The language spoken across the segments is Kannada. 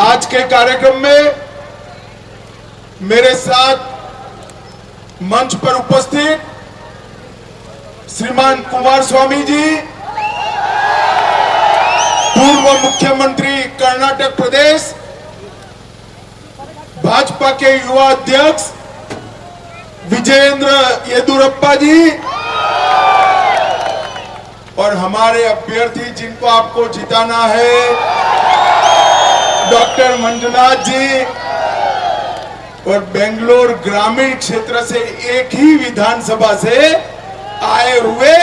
आज के कार्यक्रम में मेरे साथ मंच पर उपस्थित श्रीमान कुमार स्वामी जी पूर्व मुख्यमंत्री कर्नाटक प्रदेश भाजपा के युवा अध्यक्ष विजयेंद्र येदुरप्पा जी और हमारे अभ्यर्थी जिनको आपको जिताना है डॉक्टर मंतनाट जी और बेंगलोर ग्रामीण क्षेत्र से एक ही विधानसभा से आए हुए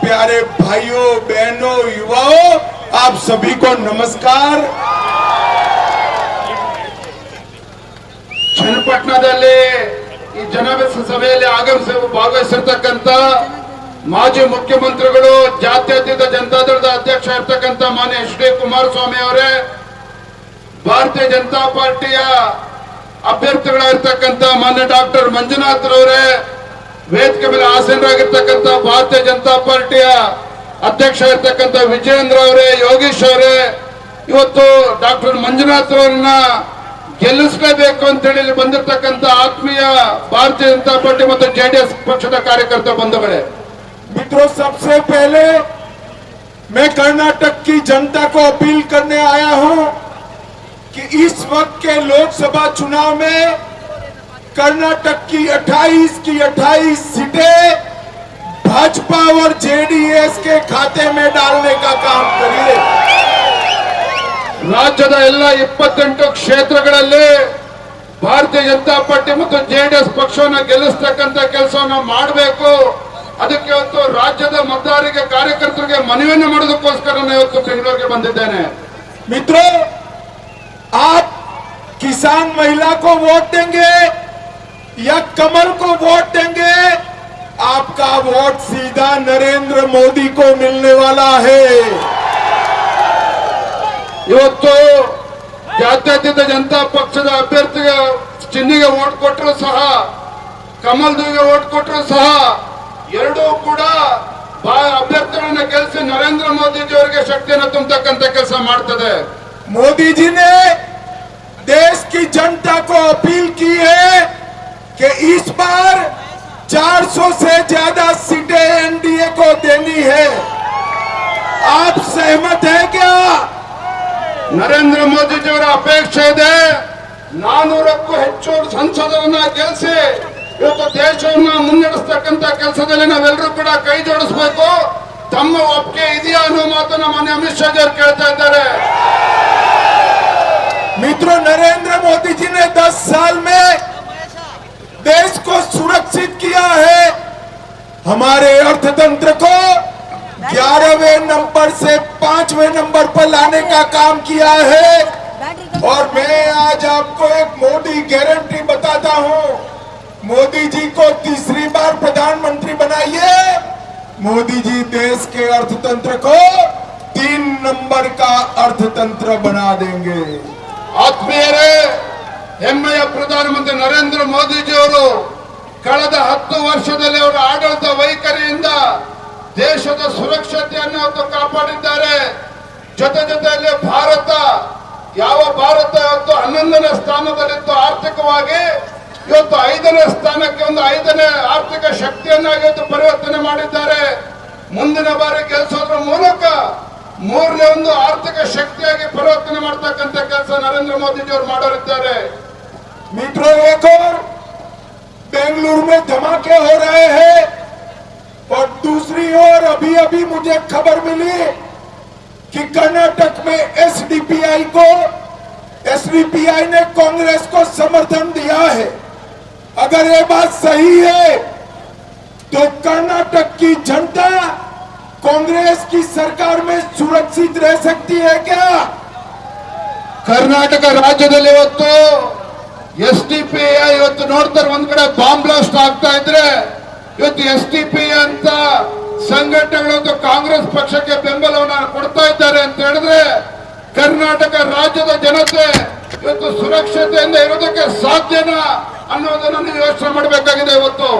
प्यारे भाइयों बहनों युवाओं आप सभी को नमस्कार सिलपटनाದಲ್ಲಿ ಈ ಜನಸಭೆಯಲ್ಲಿ ಆಗಮಿಸ ಬಹುವಿಸರ್ತಕ್ಕಂತ माजी ಮುಖ್ಯಮಂತ್ರಿಗಳ ಜಾತ್ಯತೀತ ಜನತಾಡರ ಅಧ್ಯಕ್ಷರತಕ್ಕಂತ ಮಾನ್ಯ ಎಸ್ ಬಿ ಕುಮಾರ್ ಸ್ವಾಮಿ ಅವರೇ भारतीय जनता पार्टिया अभ्यर्थिक मान्य डाक्टर मंजुनाथ्रवरे वेद मेले आसन भारतीय जनता पार्टिया अध्यक्ष विजयेन्द्रवर योगीश्वर डॉक्टर मंजुनाथ मंजुनाथ्रवर बंद आत्मीय भारतीय जनता पार्टी जे डी एस पक्ष कार्यकर्ता बंधु मित्रों सबसे पहले मैं कर्नाटक की जनता को अपील करने आया हूं कि इस वक्त के लोकसभा चुनाव में कर्नाटक की 28 की 28 सीटें भाजपा और जेडीएस के खाते में डालने का काम करिए ರಾಜ್ಯದ ಎಲ್ಲ ಇಪ್ಪತ್ತೆಂಟು ಕ್ಷೇತ್ರಗಳಲ್ಲಿ ಭಾರತೀಯ ಜನತಾ ಪಾರ್ಟಿ ಮತ್ತು ಜೆಡಿಎಸ್ ಪಕ್ಷವನ್ನು ಗೆಲ್ಲಿಸ್ತಕ್ಕಂಥ ಕೆಲಸವನ್ನು ಮಾಡಬೇಕು ಅದಕ್ಕೆ ಇವತ್ತು ರಾಜ್ಯದ ಮತದಾರರಿಗೆ ಕಾರ್ಯಕರ್ತರಿಗೆ ಮನವಿಯನ್ನು ಮಾಡೋದಕ್ಕೋಸ್ಕರ ನಾನು ಇವತ್ತು ಬೆಂಗಳೂರಿಗೆ ಬಂದಿದ್ದೇನೆ ಮಿತ್ರ आप किसान महिला को वोट देंगे या कमल को वोट देंगे आपका वोट सीधा नरेंद्र मोदी को मिलने वाला है ಇವತ್ತು ಜಾತ್ಯತೀತ ಜನತಾ ಪಕ್ಷದ ಅಭ್ಯರ್ಥಿಗೆ ಚಿನ್ನಿಗೆ ಓಟ್ ಕೊಟ್ಟರು ಸಹ ಕಮಲ್ದಿಗೆ ಓಟ್ ಕೊಟ್ಟರು ಸಹ ಎರಡೂ ಕೂಡ ಅಭ್ಯರ್ಥಿಗಳನ್ನ ಗೆಲ್ಲಿಸಿ ನರೇಂದ್ರ ಮೋದಿ ಅವರಿಗೆ ಶಕ್ತಿಯನ್ನು ತುಂಬತಕ್ಕಂಥ ಕೆಲಸ ಮಾಡ್ತದೆ मोदी जी ने देश की जनता को अपील की है कि इस बार 400 से ज्यादा सीटें एनडीए को देनी है आप सहमत है क्या नरेंद्र मोदी जी और अपेक्षा है 400ಕ್ಕೂ ಹೆಚ್ಚು ಸಂಸದರನ್ನು ಗೆelse ಯಾಕಂದರೆ ದೇಶವನ್ನು ಮುನ್ನಡೆಸತಕ್ಕಂತ ಕೆಲಸದಲ್ಲಿ ನಾವೆಲ್ಲರೂ ಕೂಡ ಕೈಜೋಡಿಸಬೇಕು ತಮ್ಮ ಒಪ್ಪಿಗೆ ಇದೆಯೋ ಅಥವಾ ಮಾತನ್ನು ಮನೆ ಅಮಿಷಾಗರ್ ಹೇಳ್ತಾ ಇದ್ದಾರೆ मित्रों नरेंद्र मोदी जी ने 10 साल में देश को सुरक्षित किया है हमारे अर्थतंत्र को ग्यारहवें नंबर से पांचवें नंबर पर लाने का काम किया है और मैं आज आपको एक मोदी गारंटी बताता हूँ मोदी जी को तीसरी बार प्रधानमंत्री बनाइए मोदी जी देश के अर्थतंत्र को तीन नंबर का अर्थतंत्र बना देंगे ಆತ್ಮೀಯರೇ ಹೆಮ್ಮೆಯ ಪ್ರಧಾನಮಂತ್ರಿ ನರೇಂದ್ರ ಮೋದಿಜಿಯವರು ಕಳೆದ ಹತ್ತು ವರ್ಷದಲ್ಲಿ ಅವರ ಆಡಳಿತ ವೈಖರಿಯಿಂದ ದೇಶದ ಸುರಕ್ಷತೆಯನ್ನು ಅವರು ಕಾಪಾಡಿದ್ದಾರೆ ಜೊತೆ ಜೊತೆಯಲ್ಲಿ ಭಾರತ ಯಾವ ಭಾರತ ಇವತ್ತು ಹನ್ನೊಂದನೇ ಸ್ಥಾನದಲ್ಲಿತ್ತು ಆರ್ಥಿಕವಾಗಿ ಇವತ್ತು ಐದನೇ ಸ್ಥಾನಕ್ಕೆ ಒಂದು ಐದನೇ ಆರ್ಥಿಕ ಶಕ್ತಿಯನ್ನಾಗಿ ಇವತ್ತು ಪರಿವರ್ತನೆ ಮಾಡಿದ್ದಾರೆ ಮುಂದಿನ ಬಾರಿ ಗೆಲ್ಲಿಸೋದ್ರ ಮೂಲಕ आर्थिक शक्तिया ಆರ್ಥಿಕ ಶಕ್ತಿಯಾಗಿ नरेंद्र मोदी जी ನರೇಂದ್ರ ಮೋದಿಜಿಯವರು एक और बेंगलुरु में धमाके हो रहे हैं और दूसरी ओर अभी अभी मुझे खबर मिली कि कर्नाटक में एसडीपीआई को एसडीपीआई ने कांग्रेस को समर्थन दिया है अगर ये बात सही है तो कर्नाटक की जनता कांग्रेस की सरकार में सुरक्षित रह सकती है क्या ಕರ್ನಾಟಕ ರಾಜ್ಯದಲ್ಲಿ ಇವತ್ತು ಎಸ್ ಟಿ ಪಿ ಇವತ್ತು ನೋಡ್ತಾರೆ ಒಂದ್ ಕಡೆ ಬಾಂಬ್ ಬ್ಲಾಸ್ಟ್ ಆಗ್ತಾ ಇದ್ರೆ ಇವತ್ತು ಎಸ್ ಟಿ ಪಿ ಅಂತ ಸಂಘಟನೆಗಳು ಕಾಂಗ್ರೆಸ್ ಪಕ್ಷಕ್ಕೆ ಬೆಂಬಲವನ್ನು ಕೊಡ್ತಾ ಇದ್ದಾರೆ ಅಂತ ಹೇಳಿದ್ರೆ ಕರ್ನಾಟಕ ರಾಜ್ಯದ ಜನತೆ ಇವತ್ತು ಸುರಕ್ಷತೆಯಿಂದ ಇರೋದಕ್ಕೆ ಸಾಧ್ಯನಾ ಅನ್ನೋದನ್ನು ಯೋಚನೆ ಮಾಡಬೇಕಾಗಿದೆ ಇವತ್ತು